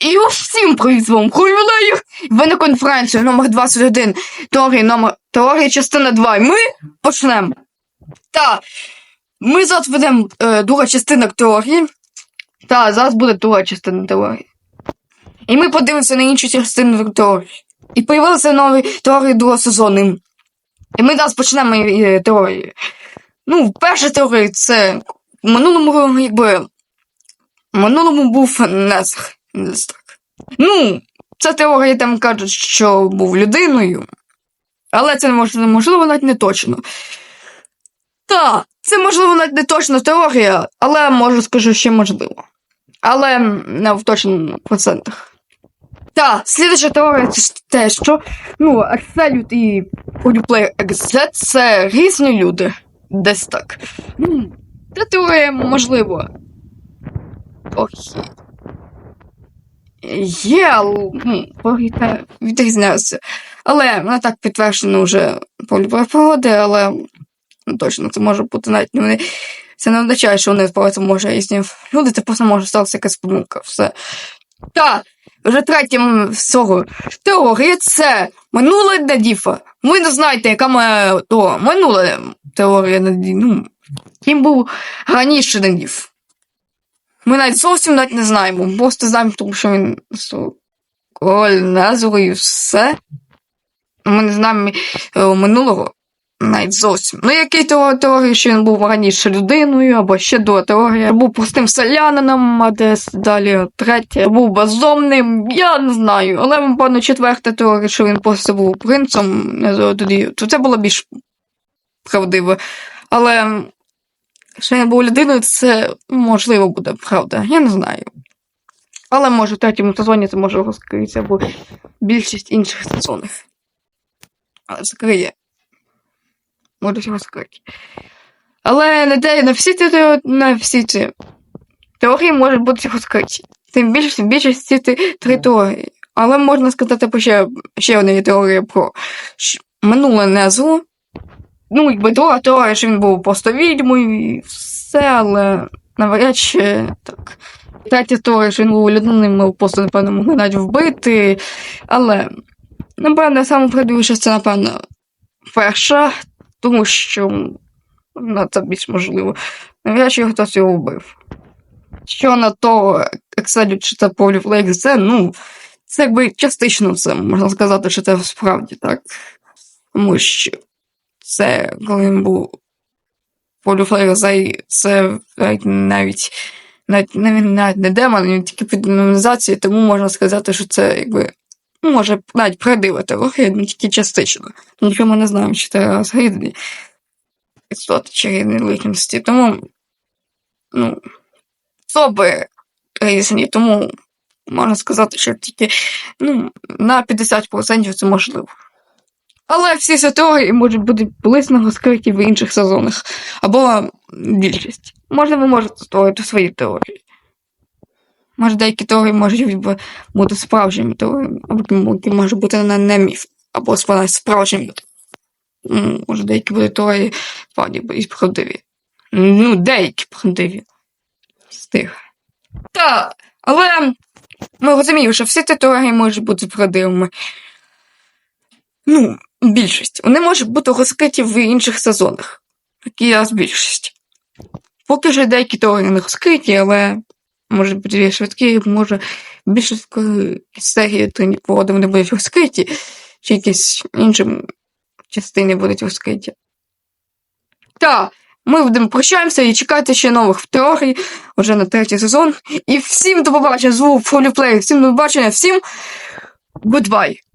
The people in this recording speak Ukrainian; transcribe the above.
І усім привіт з вами Хуйлеєв. Ви на конференцію номер 21, теорії номер теорії частина 2. І ми почнемо. Та ми зараз ведемо е, друга частина теорії. Та зараз буде друга частина теорії. І ми подивимося на іншу частину теорії. І появилися нові теорії другого сезону. І ми зараз почнемо е, теорії. Ну, перша теорія це в минулому, якби. В минулому був Несх. Нестак. Ну, ця теорія там кажуть, що був людиною. Але це можливо навіть не точно. Так, це можливо навіть не точно теорія, але можу скажу, що можливо. Але не в точних процентах. Так, слідча теорія це те, що ну, Axelut і Polyplay XZ це різні люди. Десь так. Ну, Та теорія можливо. Окей. Є, ну, трохи та. Але вона так підтверджено вже полюбої погоди, але ну, точно це може бути навіть не вони. Це не означає, що вони просто може різні люди, це просто може статися якась помилка. Все. Так, вже третім з цього теорія це минуле Надіфа. Ви не знаєте, яка моя то минула теорія Наді. Ну, ким був раніше Надіф. Ми навіть зовсім навіть не знаємо. Просто знаємо, тому що він назвою і все. Ми не знаємо е, минулого навіть зовсім. Ну, який теорії, що він був раніше людиною, або ще до теорії, був простим селянином, а десь далі третє, був бездомним, я не знаю. Але, напевно, четверта теорія, що він просто був принцем, тоді, то це було більш правдиво. Але що він був людиною, це можливо буде правда. Я не знаю. Але може в третьому сезоні це може розкриється, або більшість інших сезонів. Але закриє. Може розкрити. Але те, на всі ці на всі ці теорії можуть бути розкриті. Тим більше в більшості ці три теорії. Але можна сказати про ще, ще одна теорія про минуле не зло. Ну, якби друга теорія, що він був просто відьмою і все, але навряд чи так. Третя теорія, що він був людиною, ми просто, напевно, могли навіть вбити. Але, напевно, саме правдивіше це, напевно, перша, тому що ну, це більш можливо. Навряд чи хтось його вбив. Що на то, Екселю чи це Поліфлейк, це, ну, це якби частично це, можна сказати, що це справді так. Тому що це коли він був Поліфлейк, це навіть навіть навіть навіть не демон, він тільки під деномінізацією, тому можна сказати, що це якби. ну, Може, навіть правдива теорія, ну тільки частично. Тому що ми не знаємо, чи це розгидні істоти чи личності. Тому, ну, особи різні, тому можна сказати, що тільки ну, на 50% це можливо. Але всі ці можуть бути близько розкриті в інших сезонах, або більшість. Можна ви можете створити свої теорії. Може, деякі теорії можуть бути справжніми теоріями, або можуть бути не, міф, або справжніми. Може, деякі будуть теорії справді і правдиві. Ну, деякі правдиві. З тих. Так, але ми розуміємо, що всі ці теорії можуть бути правдивими. Ну, більшість. Вони можуть бути розкриті в інших сезонах. Такі раз більшість. Поки що деякі теорії не розкриті, але може бути швидкі, може коли серії ніколи вони будуть розкриті, чи якісь інші частини будуть розкриті. Так, ми будемо прощаємося і чекати ще нових теорій вже на третій сезон. І всім до побачення, звук Фоліплей, всім до побачення, всім goodbye.